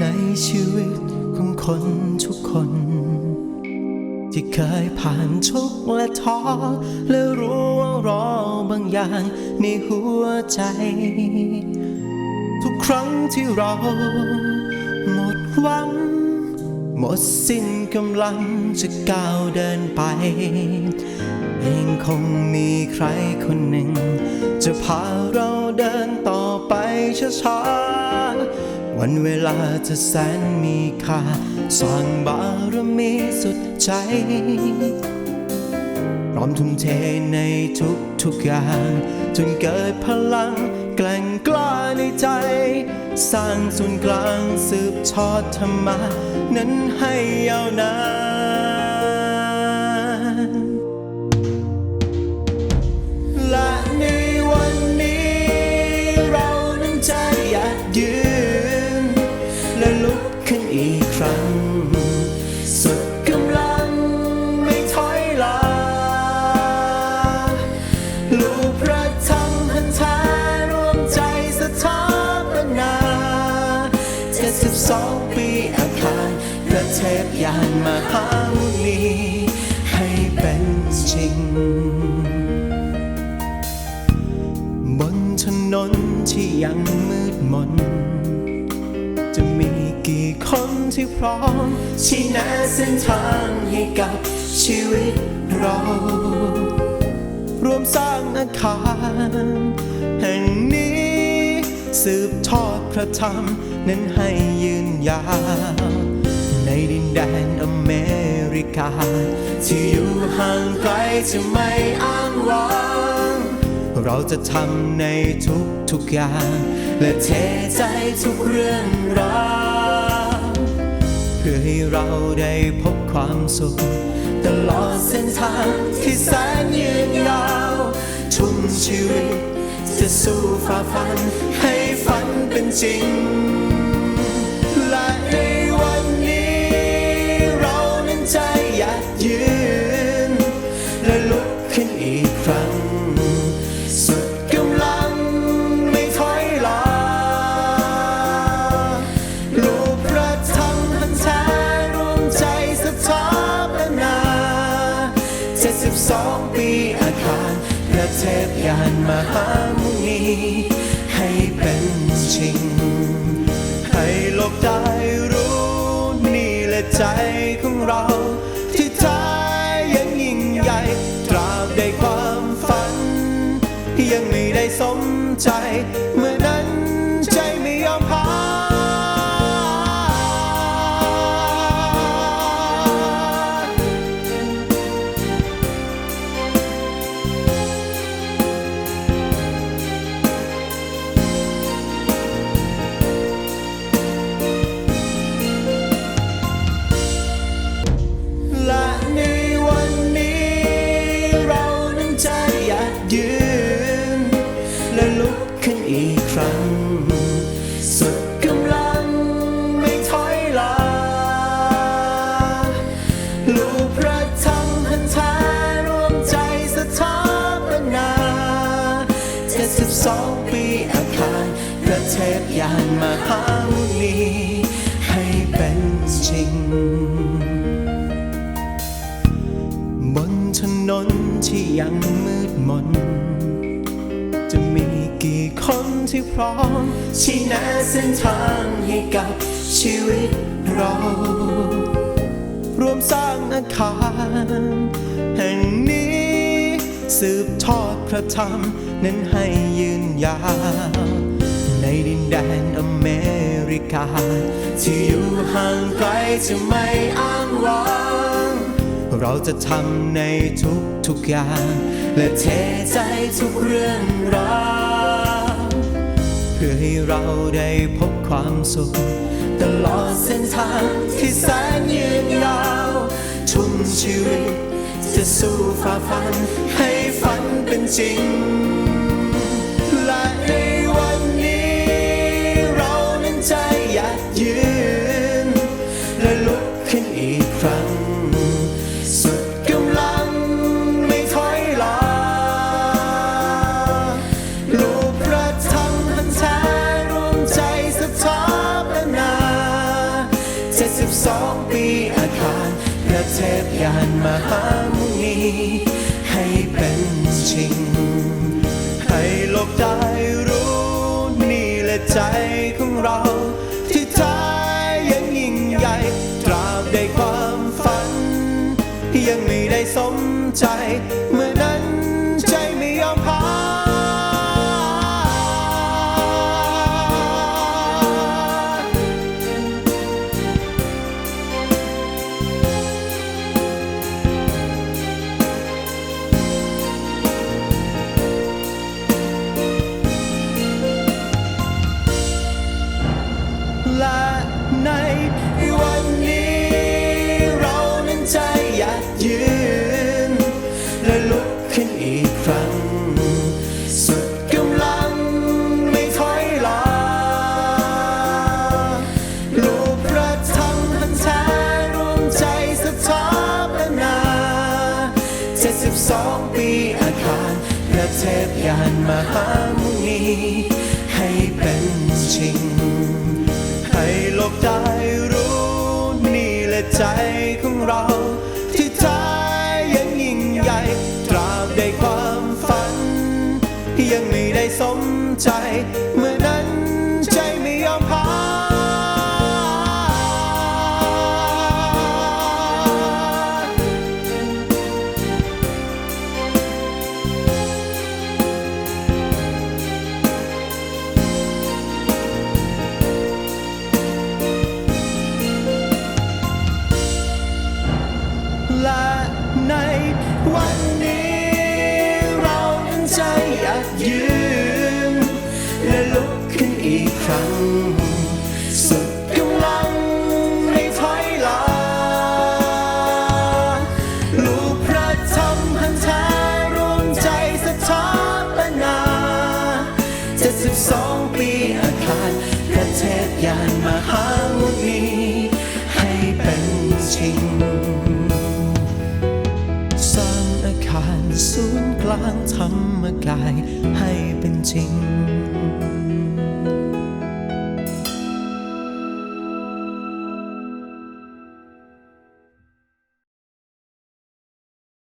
ในชีวิตของคนทุกคน ที่เคยผ่านทุกข์และท้อและรู้ว่ารอบางอย่างในหัวใจ ทุกครั้งที่เราหมดหวัง หมดสิ้นกำลังจะก้าวเดินไปยังคงมีใครคนหนึ่ง จะพาเราเดินต่อไปช้าๆ วันเวลาจะแสนมีค่า สร้างบารมีสุดใจ พร้อมทุ่มเทในทุกทุกๆอย่าง จนเกิดพลังแกล่งกล้าในใจ สร้างศูนย์กลางสืบทอดธรรมะ นั้นให้ยาวนานและในวันนี้เรานั้นใจอยากยืน 72ปีอาคารพระเทพยานมหามุนีให้เป็นจริง บนถนนที่ยังมืดมน จะมีกี่คนที่พร้อม ชี้แนะเส้นทางให้กับชีวิตเรา รวมสร้างอาคาร แห่งนี้สืบทอด ระธรรมนั้นให้ยืนยาวในดินแดนอเมริกา ที่อยู่ห่างไกลจะไม่อ้างว้าง เราจะทำในทุกทุกๆอย่าง และเทใจทุกเรื่องราวเพื่อให้เราได้พบความสุข ตลอดเส้นทางที่แสนยืนยาว ทุ่มชีวิตจะสู้ฝ่าฟันให้ ฝันเป็นจริง และในวันนี้เรานั้นใจอยากยืน และลุกขึ้นอีกครั้ง สุดกำลังไม่ถอยหลังลูกพระธรรมหันแท้รวมใจสถาปนา72 ปีอาคารพระเทพยานมหามุ ใจของเราที่ท้ายังยิ่งใหญ่ตราบใดความฝัน ยังไม่ได้สมใจเมื่อ 72 ปีอาคารพระเทพยานมหามุนีให้เป็นจริง บนถนนที่ยังมืดมน จะมีกี่คนที่พร้อมชี้แนะเส้นทางให้กับชีวิตเรารวมสร้างอาคารแห่งนี้ สืบทอดพระธรรม นั้นให้ยืนยาวในดินแดนอเมริกา ที่อยู่ห่างไกลจะไม่อ้างว้างเราจะทำในทุกทุกๆอย่าง และเทใจทุกเรื่องราวเพื่อให้เราได้พบความสุข ตลอดเส้นทางที่แสนยืนยาว ทุ่มชีวิตจะสู้ฝ่าฟันให้ ฝันเป็นจริง และในวันนี้ เรานั้นใจอยากยืน และลุกขึ้นอีกครั้ง สุดกำลังไม่ถอยหลังลูกพระธรรมหันแท้รวมใจสถาปนา72 ปีอาคารพระเทพยานมหามุนี ให้เป็นจริง ให้โลกได้รู้นี่แหละใจของเรา ที่ท้ยังยิ่งใหญ่ ตราบใดความฝัน ยังไม่ได้สมใจ ระเทพยานมหามุนีให้เป็นจริง ให้โลกได้รู้นี่แหละใจของเรา ที่ท้ยังยิ่งใหญ่ตราบใดความฝัน ยังไม่ได้สมใจ อีกครั้ง สุดกำลังไม่ถอยหลังลูกพระธรรมพันธารวมใจสถาปนา72ปีอาคารพระเทพยานมหามุนีให้เป็นจริงสร้างอาคารศูนย์กลางธรรมกายให้เป็นจริง